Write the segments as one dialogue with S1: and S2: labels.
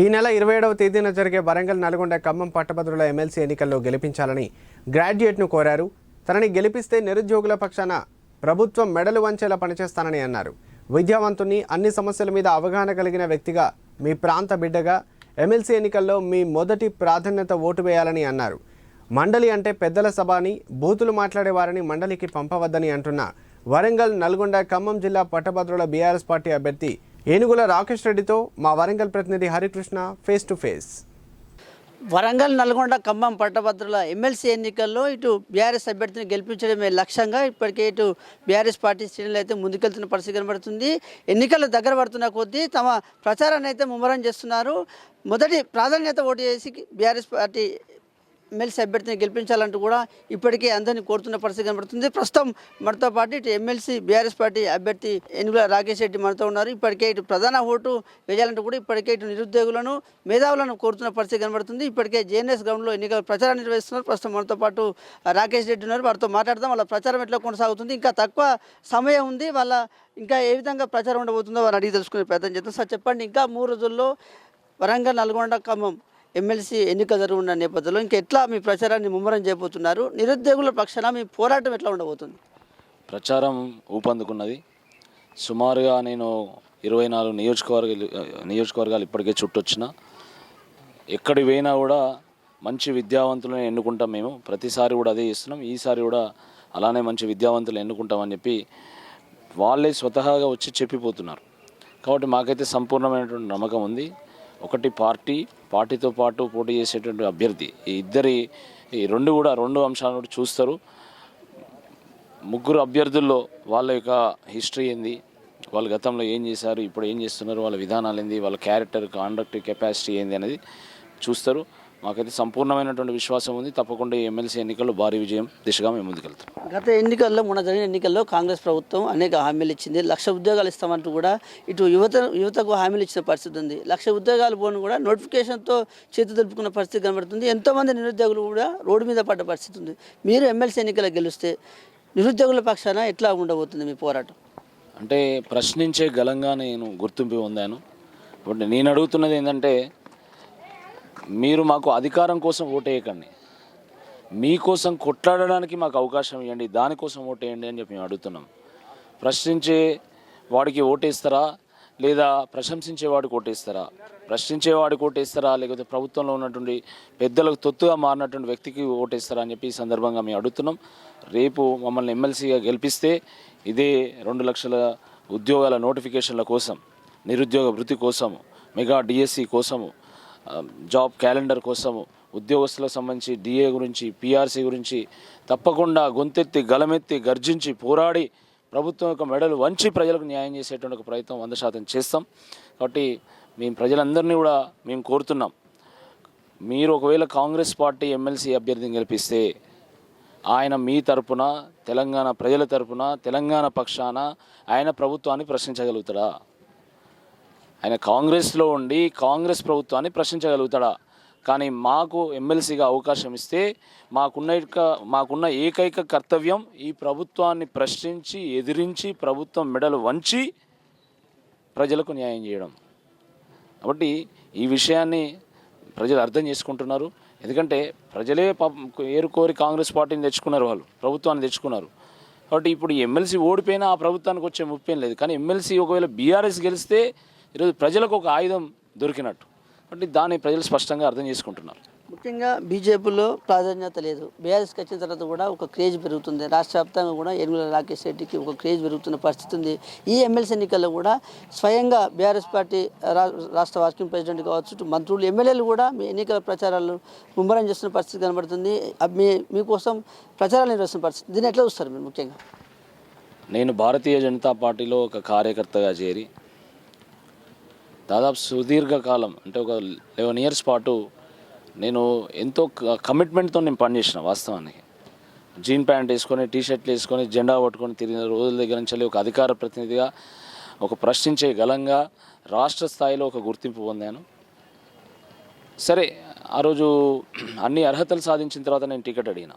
S1: ఈ నెల ఇరవై ఏడవ తేదీన జరిగే వరంగల్ నల్గొండ ఖమ్మం పట్టభద్రుల ఎమ్మెల్సీ ఎన్నికల్లో గెలిపించాలని గ్రాడ్యుయేట్ను కోరారు. తనని గెలిపిస్తే నిరుద్యోగుల పక్షాన ప్రభుత్వం మెడలు వంచేలా పనిచేస్తానని అన్నారు. విద్యావంతుని అన్ని సమస్యల మీద అవగాహన కలిగిన వ్యక్తిగా మీ ప్రాంత బిడ్డగా ఎమ్మెల్సీ ఎన్నికల్లో మీ మొదటి ప్రాధాన్యత ఓటు వేయాలని అన్నారు. మండలి అంటే పెద్దల సభ అని బూతులు మాట్లాడే వారిని మండలికి పంపవద్దని అంటున్న వరంగల్ నల్గొండ ఖమ్మం జిల్లా పట్టభద్రుల బీఆర్ఎస్ పార్టీ అభ్యర్థి ఏనుగుల రాకేష్ రెడ్డితో మా వరంగల్ ప్రతినిధి Harikrishna face to face
S2: Warangal Nalgonda Khammam పట్టభద్రుల ఎమ్మెల్సీ ఎన్నికల్లో ఇటు బీఆర్ఎస్ అభ్యర్థిని గెలిపించడమే లక్ష్యంగా ఇప్పటికే ఇటు బీఆర్ఎస్ పార్టీ శ్రేణులు అయితే ముందుకెళ్తున్న పరిస్థితి కనబడుతుంది. ఎన్నికలు దగ్గర పడుతున్న కొద్దీ తమ ప్రచారాన్ని అయితే ముమ్మరం చేస్తున్నారు. మొదటి ప్రాధాన్యత ఓటు చేసి బీఆర్ఎస్ పార్టీ ఎమ్మెల్సీ అభ్యర్థిని గెలిపించాలంటూ కూడా ఇప్పటికే అందరినీ కోరుతున్న పరిస్థితి కనబడుతుంది. ప్రస్తుతం మనతో పాటు ఇటు ఎమ్మెల్సీ బీఆర్ఎస్ పార్టీ అభ్యర్థి ఎనుగుల రాకేష్ రెడ్డి మనతో ఉన్నారు. ఇప్పటికే ఇటు ప్రధాన ఓటు వేయాలంటూ కూడా ఇప్పటికే ఇటు నిరుద్యోగులను మేధావులను కోరుతున్న పరిస్థితి కనబడుతుంది. ఇప్పటికే జేఎన్ఎస్ గ్రౌండ్లో ఎన్నికల ప్రచారం నిర్వహిస్తున్నారు. ప్రస్తుతం మనతో పాటు రాకేష్ రెడ్డి ఉన్నారు. వారితో మాట్లాడదాం. వాళ్ళ ప్రచారం ఎట్లా కొనసాగుతుంది? ఇంకా తక్కువ సమయం ఉంది. వాళ్ళ ఇంకా ఏ విధంగా ప్రచారం ఉండబోతుందో వారిని అడిగి తెలుసుకునే ప్రయత్నం చేద్దాం. సార్ చెప్పండి. ఇంకా మూడు రోజుల్లో వరంగల్ నల్గొండ ఖమ్మం ఎమ్మెల్సీ ఎన్నిక జరుగుతున్న నేపథ్యంలో ఇంకా ఎట్లా మీ ప్రచారాన్ని ముమ్మరం చేయబోతున్నారు? నిరుద్యోగుల పక్షాన మీ పోరాటం ఎట్లా ఉండబోతుంది?
S3: ప్రచారం ఊపందుకున్నది. సుమారుగా నేను ఇరవై నాలుగు నియోజకవర్గాలు నియోజకవర్గాలు ఇప్పటికే చుట్టొచ్చిన. ఎక్కడి పోయినా కూడా మంచి విద్యావంతులను ఎన్నుకుంటాం మేము. ప్రతిసారి కూడా అదే ఇస్తున్నాం ఈసారి కూడా అలానే మంచి విద్యావంతులు ఎన్నుకుంటామని చెప్పి వాళ్ళే స్వతహాగా వచ్చి చెప్పిపోతున్నారు. కాబట్టి మాకైతే సంపూర్ణమైనటువంటి నమ్మకం ఉంది. ఒకటి పార్టీ పార్టీతో పాటు పోటీ చేసేటువంటి అభ్యర్థి. ఈ ఇద్దరి ఈ రెండు కూడా రెండు అంశాలను కూడా చూస్తారు. ముగ్గురు అభ్యర్థుల్లో వాళ్ళ యొక్క హిస్టరీ ఏంది? వాళ్ళ గతంలో ఏం చేశారు? ఇప్పుడు ఏం చేస్తున్నారు? వాళ్ళ విధానాలు ఏంది? వాళ్ళ క్యారెక్టర్ కాండక్ట్ కెపాసిటీ ఏంది అనేది చూస్తారు. మాకైతే సంపూర్ణమైనటువంటి విశ్వాసం ఉంది. తప్పకుండా ఈ ఎమ్మెల్సీ ఎన్నికల్లో భారీ విజయం దిశగా మేము ముందుకెళ్తాం.
S2: గత ఎన్నికల్లో మొన్న జరిగిన ఎన్నికల్లో కాంగ్రెస్ ప్రభుత్వం అనేక హామీలు ఇచ్చింది. లక్ష ఉద్యోగాలు ఇస్తామంటూ కూడా ఇటు యువత యువతకు హామీలు ఇచ్చిన పరిస్థితి ఉంది. లక్ష ఉద్యోగాలు పోను కూడా నోటిఫికేషన్తో చేతి తెలుపుకున్న పరిస్థితి కనబడుతుంది. ఎంతోమంది నిరుద్యోగులు కూడా రోడ్డు మీద పడ్డ పరిస్థితి ఉంది. మీరు ఎమ్మెల్సీ ఎన్నికల్లో గెలిస్తే నిరుద్యోగుల పక్షాన ఎట్లా ఉండబోతుంది మీ పోరాటం?
S3: అంటే ప్రశ్నించే గలంగా నేను గుర్తింపు పొందాను. ఇప్పుడు నేను అడుగుతున్నది ఏంటంటే మీరు మాకు అధికారం కోసం ఓటేయకండి. మీకోసం కొట్లాడడానికి మాకు అవకాశం ఇవ్వండి. దానికోసం ఓటేయండి అని చెప్పి మేము అడుగుతున్నాం. ప్రశ్నించే వాడికి ఓటేస్తారా? లేదా ప్రశంసించేవాడికి ఓటేస్తారా? ప్రశ్నించేవాడికి ఓటేస్తారా? లేకపోతే ప్రభుత్వంలో ఉన్నటువంటి పెద్దలకు తొత్తుగా మారినటువంటి వ్యక్తికి ఓటేస్తారా అని చెప్పి ఈ సందర్భంగా మేము అడుగుతున్నాం. రేపు మమ్మల్ని ఎమ్మెల్సీగా గెలిపిస్తే ఇదే రెండు లక్షల ఉద్యోగాల నోటిఫికేషన్ల కోసం నిరుద్యోగ వృత్తి కోసము మెగా డిఎస్సి కోసము జాబ్ క్యాలెండర్ కోసము ఉద్యోగస్తులకు సంబంధించి డిఏ గురించి పిఆర్సీ గురించి తప్పకుండా గొంతెత్తి గలమెత్తి గర్జించి పోరాడి ప్రభుత్వం యొక్క మెడలు వంచి ప్రజలకు న్యాయం చేసేటువంటి ఒక ప్రయత్నం వంద శాతం చేస్తాం. కాబట్టి మేము ప్రజలందరినీ కూడా మేము కోరుతున్నాం. మీరు ఒకవేళ కాంగ్రెస్ పార్టీ ఎమ్మెల్సీ అభ్యర్థిని గెలిపిస్తే ఆయన మీ తరపున తెలంగాణ ప్రజల తరపున తెలంగాణ పక్షాన ఆయన ప్రభుత్వాన్ని ప్రశ్నించగలుగుతాడా? ఆయన కాంగ్రెస్లో ఉండి కాంగ్రెస్ ప్రభుత్వాన్ని ప్రశ్నించగలుగుతాడా? కానీ మాకు ఎమ్మెల్సీగా అవకాశం ఇస్తే మాకున్న మాకున్న ఏకైక కర్తవ్యం ఈ ప్రభుత్వాన్ని ప్రశ్నించి ఎదిరించి ప్రభుత్వం మెడలు వంచి ప్రజలకు న్యాయం చేయడం. కాబట్టి ఈ విషయాన్ని ప్రజలు అర్థం చేసుకుంటున్నారు. ఎందుకంటే ప్రజలే ఏరుకోరి కాంగ్రెస్ పార్టీని తెచ్చుకున్నారు వాళ్ళు ప్రభుత్వాన్ని తెచ్చుకున్నారు. కాబట్టి ఇప్పుడు ఎమ్మెల్సీ ఓడిపోయినా ఆ ప్రభుత్వానికి వచ్చే ముప్పేం లేదు. కానీ ఎమ్మెల్సీ ఒకవేళ బీఆర్ఎస్ గెలిస్తే ఈరోజు ప్రజలకు ఒక ఆయుధం దొరికినట్టు. కాబట్టి దాన్ని ప్రజలు స్పష్టంగా అర్థం చేసుకుంటున్నారు.
S2: ముఖ్యంగా బీజేపీలో ప్రాధాన్యత లేదు. బీఆర్ఎస్కి వచ్చిన తర్వాత కూడా ఒక క్రేజ్ పెరుగుతుంది. రాష్ట్ర వ్యాప్తంగా కూడా ఎనుగుల రాకేష్ రెడ్డికి ఒక క్రేజ్ పెరుగుతున్న పరిస్థితి ఉంది. ఈ ఎమ్మెల్సీ ఎన్నికల్లో కూడా స్వయంగా బీఆర్ఎస్ పార్టీ రాష్ట్ర వర్కింగ్ ప్రెసిడెంట్ కావచ్చు మంత్రులు ఎమ్మెల్యేలు కూడా మీ ఎన్నికల ప్రచారాలు ముమ్మరం చేస్తున్న పరిస్థితి కనబడుతుంది. మీ మీకోసం ప్రచారాలు నిర్వహిస్తున్న పరిస్థితి. దీన్ని ఎట్లా చూస్తారు మీరు ముఖ్యంగా?
S3: నేను భారతీయ జనతా పార్టీలో ఒక కార్యకర్తగా చేరి దాదాపు సుదీర్ఘకాలం అంటే ఒక లెవెన్ ఇయర్స్ పాటు నేను ఎంతో కమిట్మెంట్తో నేను పనిచేసిన వాస్తవానికి. జీన్ ప్యాంట్ వేసుకొని టీ షర్ట్లు వేసుకొని జెండా పట్టుకొని తిరిగిన రోజుల దగ్గర నుంచి ఒక అధికార ప్రతినిధిగా ఒక ప్రశ్నించే గలంగా రాష్ట్ర స్థాయిలో ఒక గుర్తింపు పొందాను. సరే ఆ రోజు అన్ని అర్హతలు సాధించిన తర్వాత నేను టికెట్ అడిగిన.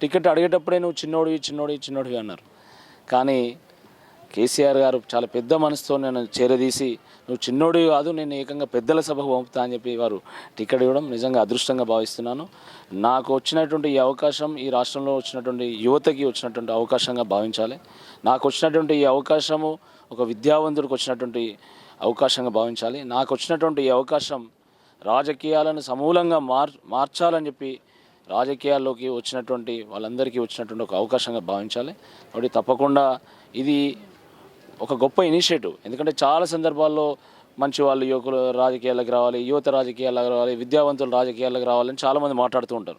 S3: టికెట్ అడిగేటప్పుడే నువ్వు చిన్నోడివి చిన్నోడివి చిన్నోడివి అన్నారు. కానీ కేసీఆర్ గారు చాలా పెద్ద మనసుతో నన్ను చేరదీసి నువ్వు చిన్నోడు కాదు నేను ఏకంగా పెద్దల సభకు పంపుతా అని చెప్పి వారు టికెట్ ఇవ్వడం నిజంగా అదృష్టంగా భావిస్తున్నాను. నాకు వచ్చినటువంటి ఈ అవకాశం ఈ రాష్ట్రంలో వచ్చినటువంటి యువతకి వచ్చినటువంటి అవకాశంగా భావించాలి. నాకు వచ్చినటువంటి ఈ అవకాశము ఒక విద్యావంతుడికి వచ్చినటువంటి అవకాశంగా భావించాలి. నాకు వచ్చినటువంటి ఈ అవకాశం రాజకీయాలను సమూలంగా మార్ మార్చాలని చెప్పి రాజకీయాల్లోకి వచ్చినటువంటి వాళ్ళందరికీ వచ్చినటువంటి ఒక అవకాశంగా భావించాలి. కాబట్టి తప్పకుండా ఇది ఒక గొప్ప ఇనిషియేటివ్. ఎందుకంటే చాలా సందర్భాల్లో మంచి వాళ్ళు యువకులు రాజకీయాలకు రావాలి యువత రాజకీయాలకు రావాలి విద్యావంతులు రాజకీయాలకు రావాలని చాలామంది మాట్లాడుతూ ఉంటారు.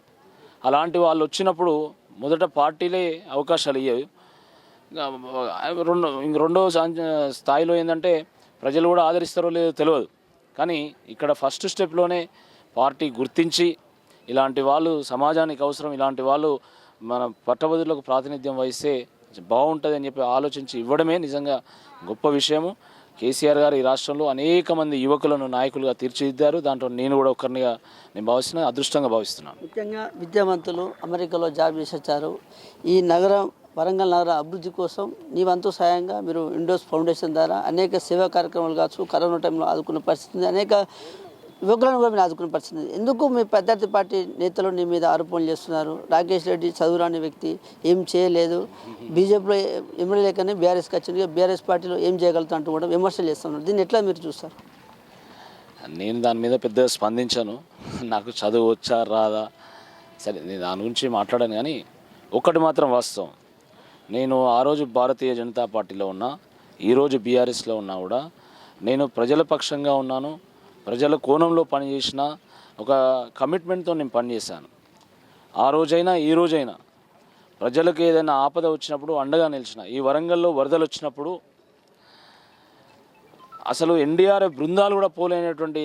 S3: అలాంటి వాళ్ళు వచ్చినప్పుడు మొదట పార్టీలే అవకాశాలు ఇవ్వవు రెండు ఇంక రెండో సాం- స్థాయిలో ఏంటంటే ప్రజలు కూడా ఆదరిస్తారో లేదో తెలియదు. కానీ ఇక్కడ ఫస్ట్ స్టెప్లోనే పార్టీ గుర్తించి ఇలాంటి వాళ్ళు సమాజానికి అవసరం ఇలాంటి వాళ్ళు మన పట్టభద్రులకు ప్రాతినిధ్యం వహిస్తే బాగుంటుంది అని చెప్పి ఆలోచించి ఇవ్వడమే నిజంగా గొప్ప విషయము. కేసీఆర్ గారు ఈ రాష్ట్రంలో అనేక మంది యువకులను నాయకులుగా తీర్చిదిద్దారు. దాంట్లో నేను కూడా ఒకరినిగా నేను భావిస్తున్నా అదృష్టంగా భావిస్తున్నాను.
S2: ముఖ్యంగా విద్యావంతులు అమెరికాలో జాబ్ చేసొచ్చారు. ఈ నగరం వరంగల్ నగర అభివృద్ధి కోసం నీ వంతు సాయంగా మీరు ఇండోస్ ఫౌండేషన్ ద్వారా అనేక సేవా కార్యక్రమాలు కావచ్చు కరోనా టైంలో ఆదుకున్న పరిస్థితి అనేక యువకులను కూడా మీరు ఆదుకున్న పరిస్థితి ఎందుకు మీ పెద్దార్థి పార్టీ నేతలు నీ మీద ఆరోపణలు చేస్తున్నారు? రాకేష్ రెడ్డి చదువురాని వ్యక్తి ఏం చేయలేదు. బీజేపీలో ఎమ్మెల్యే కానీ బీఆర్ఎస్కి వచ్చింది. బీఆర్ఎస్ పార్టీలో ఏం చేయగలుగుతా అంటూ కూడా విమర్శలు చేస్తున్నారు. దీన్ని ఎట్లా మీరు చూస్తారు?
S3: నేను దాని మీద పెద్దగా స్పందించాను. నాకు చదువు వచ్చా రాదా? సరే నేను దాని గురించి మాట్లాడాను కానీ ఒకటి మాత్రం వాస్తవం. నేను ఆ రోజు భారతీయ జనతా పార్టీలో ఉన్నా ఈరోజు బీఆర్ఎస్లో ఉన్నా కూడా నేను ప్రజల పక్షంగా ఉన్నాను. ప్రజల కోణంలో పనిచేసిన ఒక కమిట్మెంట్తో నేను పనిచేశాను. ఆ రోజైనా ఈ రోజైనా ప్రజలకు ఏదైనా ఆపద వచ్చినప్పుడు అండగా నిలిచిన ఈ వరంగల్లో వరదలు వచ్చినప్పుడు అసలు ఎన్డీఆర్ఎఫ్ బృందాలు కూడా పోలేనటువంటి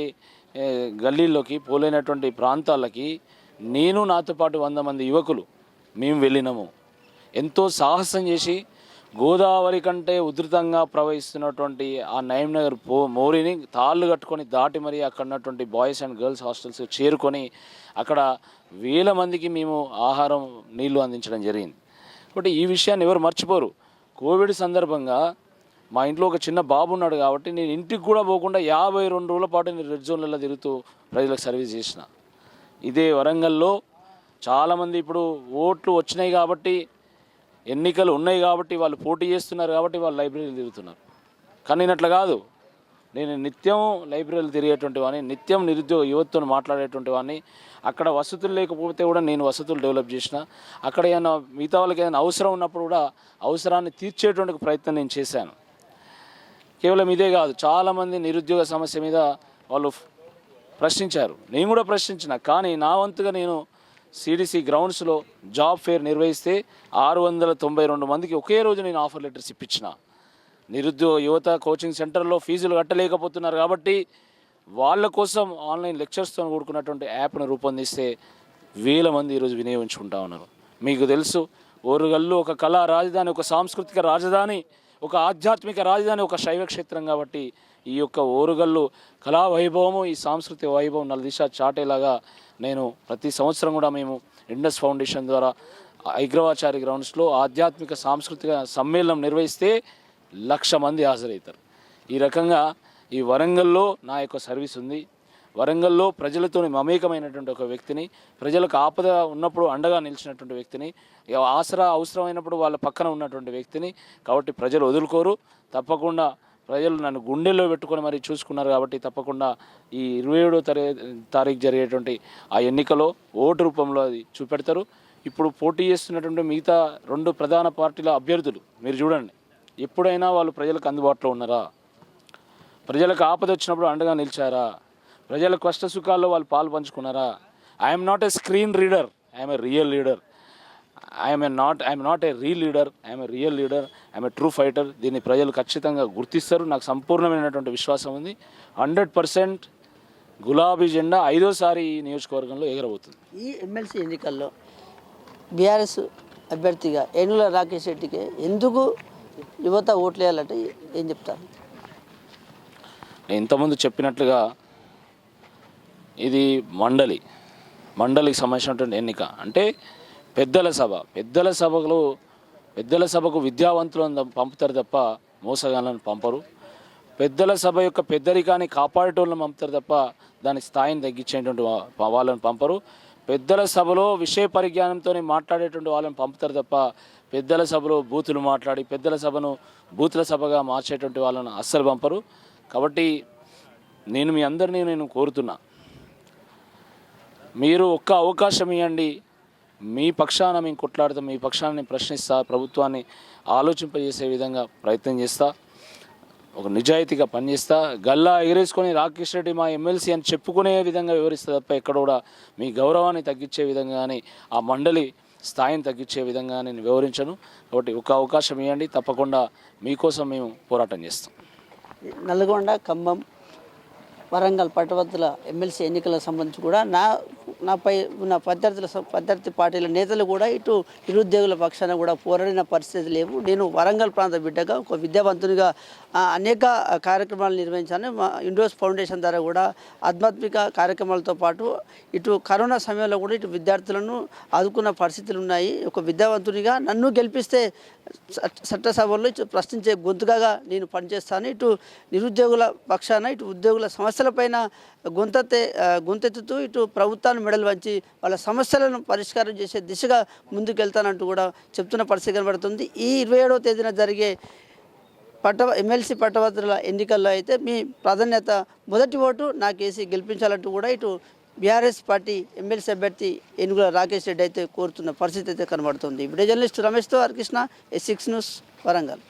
S3: గల్లీల్లోకి పోలేనటువంటి ప్రాంతాలకి నేను నాతో పాటు వంద మంది యువకులు మేము వెళ్ళినాము. ఎంతో సాహసం చేసి గోదావరి కంటే ఉధృతంగా ప్రవహిస్తున్నటువంటి ఆ నయంనగర్ పో మోరిని తాళ్ళు కట్టుకొని దాటి మరి అక్కడ ఉన్నటువంటి బాయ్స్ అండ్ గర్ల్స్ హాస్టల్స్ చేరుకొని అక్కడ వేల మందికి మేము ఆహారం నీళ్ళు అందించడం జరిగింది. కాబట్టి ఈ విషయాన్ని ఎవరు మర్చిపోరు. కోవిడ్ సందర్భంగా మా ఇంట్లో ఒక చిన్న బాబు ఉన్నాడు కాబట్టి నేను ఇంటికి కూడా పోకుండా యాభై రెండు రోజుల పాటు నేను రెడ్ జోన్లలో తిరుగుతూ ప్రజలకు సర్వీస్ చేసిన. ఇదే వరంగల్లో చాలామంది ఇప్పుడు ఓట్లు వచ్చినాయి కాబట్టి ఎన్నికలు ఉన్నాయి కాబట్టి వాళ్ళు పోటీ చేస్తున్నారు కాబట్టి వాళ్ళు లైబ్రరీలు తిరుగుతున్నారు. కానీ నేను అట్లా కాదు. నేను నిత్యం లైబ్రరీలు తిరిగేటువంటి వాడిని నిత్యం నిరుద్యోగ యువతతో మాట్లాడేటువంటి వాడిని అక్కడ వసతులు లేకపోతే కూడా నేను వసతులు డెవలప్ చేసిన అక్కడ ఏమైనా మిగతా వాళ్ళకి ఏదైనా అవసరం ఉన్నప్పుడు కూడా అవసరాన్ని తీర్చేటువంటి ప్రయత్నం నేను చేశాను. కేవలం ఇదే కాదు చాలామంది నిరుద్యోగ సమస్య మీద వాళ్ళు ప్రశ్నించారు. నేను కూడా ప్రశ్నించిన కానీ నా వంతుగా నేను సిడిసి గ్రౌండ్స్లో జాబ్ ఫేర్ నిర్వహిస్తే ఆరు వందల తొంభై రెండు మందికి ఒకే రోజు నేను ఆఫర్ లెటర్స్ ఇప్పించిన. నిరుద్యోగ యువత కోచింగ్ సెంటర్లో ఫీజులు కట్టలేకపోతున్నారు కాబట్టి వాళ్ళ కోసం ఆన్లైన్ లెక్చర్స్తో కూడుకున్నటువంటి యాప్ను రూపొందిస్తే వేల మంది ఈరోజు వినియోగించుకుంటా ఉన్నారు. మీకు తెలుసు ఓరుగల్లు ఒక కళా రాజధాని ఒక సాంస్కృతిక రాజధాని ఒక ఆధ్యాత్మిక రాజధాని ఒక శైవ క్షేత్రం కాబట్టి ఈ యొక్క ఓరుగల్లు కళా వైభవము ఈ సాంస్కృతిక వైభవం నలదిశ చాటేలాగా నేను ప్రతి సంవత్సరం కూడా మేము ఇండస్ ఫౌండేషన్ ద్వారా ఐగ్రవాచారి గ్రౌండ్స్లో ఆధ్యాత్మిక సాంస్కృతిక సమ్మేళనం నిర్వహిస్తే లక్ష మంది హాజరవుతారు. ఈ రకంగా ఈ వరంగల్లో నా యొక్క సర్వీస్ ఉంది. వరంగల్లో ప్రజలతో మమేకమైనటువంటి ఒక వ్యక్తిని ప్రజలకు ఆపద ఉన్నప్పుడు అండగా నిలిచినటువంటి వ్యక్తిని ఆసరా అవసరమైనప్పుడు వాళ్ళ పక్కన ఉన్నటువంటి వ్యక్తిని కాబట్టి ప్రజలు వదులుకోరు. తప్పకుండా ప్రజలు నన్ను గుండెల్లో పెట్టుకొని మరి చూసుకున్నారు కాబట్టి తప్పకుండా ఈ ఇరవై ఏడో తరే తారీఖు జరిగేటువంటి ఆ ఎన్నికలో ఓటు రూపంలో అది చూపెడతారు. ఇప్పుడు పోటీ చేస్తున్నటువంటి మిగతా రెండు ప్రధాన పార్టీల అభ్యర్థులు మీరు చూడండి ఎప్పుడైనా వాళ్ళు ప్రజలకు అందుబాటులో ఉన్నారా? ప్రజలకు ఆపద వచ్చినప్పుడు అండగా నిలిచారా? ప్రజల కష్ట సుఖాల్లో వాళ్ళు పాలు పంచుకున్నారా? I'm not a screen reader I'm a real leader I'm a not I'm not a real leader I'm a real leader I'm a true fighter దీన్ని ప్రజలు ఖచ్చితంగా గుర్తిస్తారు. నాకు సంపూర్ణమైనటువంటి విశ్వాసం ఉంది. హండ్రెడ్ పర్సెంట్ గులాబీ జెండా ఐదోసారి ఈ నియోజకవర్గంలో ఎగరబోతుంది.
S2: ఈ ఎమ్మెల్సీ ఎన్నికల్లో బీఆర్ఎస్ అభ్యర్థిగా ఏనుగుల రాకేష్ రెడ్డికి ఎందుకు యువత ఓట్లు వేయాలంటే ఏం చెప్తారు?
S3: నేను ఇంతకుముందు చెప్పినట్లుగా ఇది మండలి మండలికి సంబంధించినటువంటి ఎన్నిక. అంటే పెద్దల సభ పెద్దల సభలో పెద్దల సభకు విద్యావంతులను పంపుతారు తప్ప మోసగాళ్ళను పంపరు. పెద్దల సభ యొక్క పెద్దరికాన్ని కాపాడేటోళ్ళని పంపుతారు తప్ప దాని స్థాయిని తగ్గించేటువంటి వాళ్ళని పంపరు. పెద్దల సభలో విషయ పరిజ్ఞానంతో మాట్లాడేటువంటి వాళ్ళని పంపుతారు తప్ప పెద్దల సభలో బూతులు మాట్లాడి పెద్దల సభను బూతుల సభగా మార్చేటువంటి వాళ్ళని అస్సలు పంపరు. కాబట్టి నేను మీ అందరినీ నేను కోరుతున్నా మీరు ఒక్క అవకాశం ఇవ్వండి మీ పక్షాన మేము కొట్లాడతాం మీ పక్షాన్ని ప్రశ్నిస్తా ప్రభుత్వాన్ని ఆలోచింపజేసే విధంగా ప్రయత్నం చేస్తా ఒక నిజాయితీగా పనిచేస్తా గల్లా ఎగరేసుకొని రాకేష్ రెడ్డి మా ఎమ్మెల్సీ అని చెప్పుకునే విధంగా వివరిస్తా తప్ప ఎక్కడ కూడా మీ గౌరవాన్ని తగ్గించే విధంగా కానీ ఆ మండలి స్థాయిని తగ్గించే విధంగా నేను వివరించను. కాబట్టి ఒక అవకాశం ఇవ్వండి తప్పకుండా మీకోసం మేము పోరాటం చేస్తాం.
S2: నల్గొండ ఖమ్మం వరంగల్ పట్టభద్రుల ఎమ్మెల్సీ ఎన్నికలకు సంబంధించి కూడా నా నాపై నా ప్రత్యర్థుల స- ప్రత్యర్థి పార్టీల నేతలు కూడా ఇటు నిరుద్యోగుల పక్షాన కూడా పోరాడిన పరిస్థితి లేవు. నేను వరంగల్ ప్రాంత బిడ్డగా ఒక విద్యావంతునిగా అనేక కార్యక్రమాలు నిర్వహించాను మా ఇండోస్ ఫౌండేషన్ ద్వారా కూడా ఆధ్యాత్మిక కార్యక్రమాలతో పాటు ఇటు కరోనా సమయంలో కూడా ఇటు విద్యార్థులను ఆదుకున్న పరిస్థితులు ఉన్నాయి. ఒక విద్యావంతునిగా నన్ను గెలిపిస్తే చట్టసభల్లో ఇటు ప్రశ్నించే గొంతుగా నేను పనిచేస్తాను. ఇటు నిరుద్యోగుల పక్షాన ఇటు ఉద్యోగుల సమస్యలపైన గొంతెత్తే గొంతెత్తుతూ ఇటు ప్రభుత్వాన్ని మెడలు వంచి వాళ్ళ సమస్యలను పరిష్కారం చేసే దిశగా ముందుకెళ్తానంటూ కూడా చెప్తున్న పరిస్థితి కనబడుతుంది. ఈ ఇరవై ఏడవ తేదీన జరిగే పట్ట ఎమ్మెల్సీ పట్టభద్రుల ఎన్నికల్లో అయితే మీ ప్రాధాన్యత మొదటి ఓటు నాకేసి గెలిపించాలంటూ కూడా ఇటు బీఆర్ఎస్ పార్టీ ఎమ్మెల్సీ అభ్యర్థి ఏనుగుల రాకేష్ రెడ్డి అయితే కోరుతున్న పరిస్థితి అయితే కనబడుతుంది. ఇప్పుడు journalist రమేష్తో Harikrishna S six news Warangal.